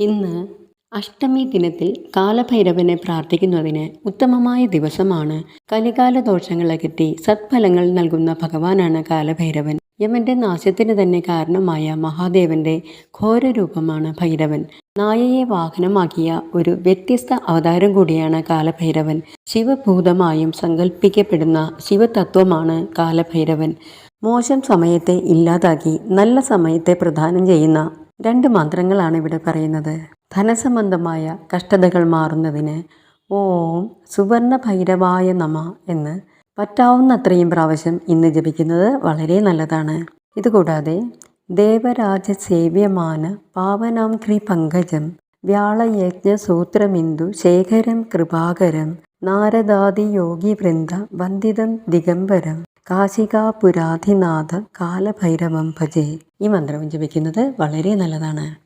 ഇന്ന് അഷ്ടമി ദിനത്തിൽ കാലഭൈരവനെ പ്രാർത്ഥിക്കുന്നതിന് ഉത്തമമായ ദിവസമാണ്. കലികാല ദോഷങ്ങളകറ്റി സത്ഫലങ്ങൾ നൽകുന്ന ഭഗവാനാണ് കാലഭൈരവൻ. യമന്റെ നാശത്തിന് തന്നെ കാരണമായ മഹാദേവന്റെ ഘോരരൂപമാണ് ഭൈരവൻ. നായയെ വാഹനമാക്കിയ ഒരു വ്യത്യസ്ത അവതാരം കൂടിയാണ് കാലഭൈരവൻ. ശിവഭൂതമായും സങ്കല്പിക്കപ്പെടുന്ന ശിവതത്വമാണ് കാലഭൈരവൻ. മോശം സമയത്തെ ഇല്ലാതാക്കി നല്ല സമയത്തെ പ്രദാനം ചെയ്യുന്ന രണ്ട് മന്ത്രങ്ങളാണ് ഇവിടെ പറയുന്നത്. ധനസംബന്ധമായ കഷ്ടതകൾ മാറുന്നതിന് ഓം സുവർണ ഭൈരവായ നമ എന്ന് പറ്റാവുന്നത്രയും പ്രാവശ്യം ഇന്ന് ജപിക്കുന്നത് വളരെ നല്ലതാണ്. ഇതുകൂടാതെ ദേവരാജ സേവ്യമാന പാവനാം ത്രി പങ്കജം വ്യാളയജ്ഞ സൂത്രമിന്ദു ശേഖരം കൃപാകരം നാരദാദി യോഗി വൃന്ദ വന്ദിതം ദിഗംബരം കാശികാപുരാധിനാഥ കാലഭൈരവം ഭജേ. ഈ മന്ത്രം ജപിക്കുന്നത് വളരെ നല്ലതാണ്.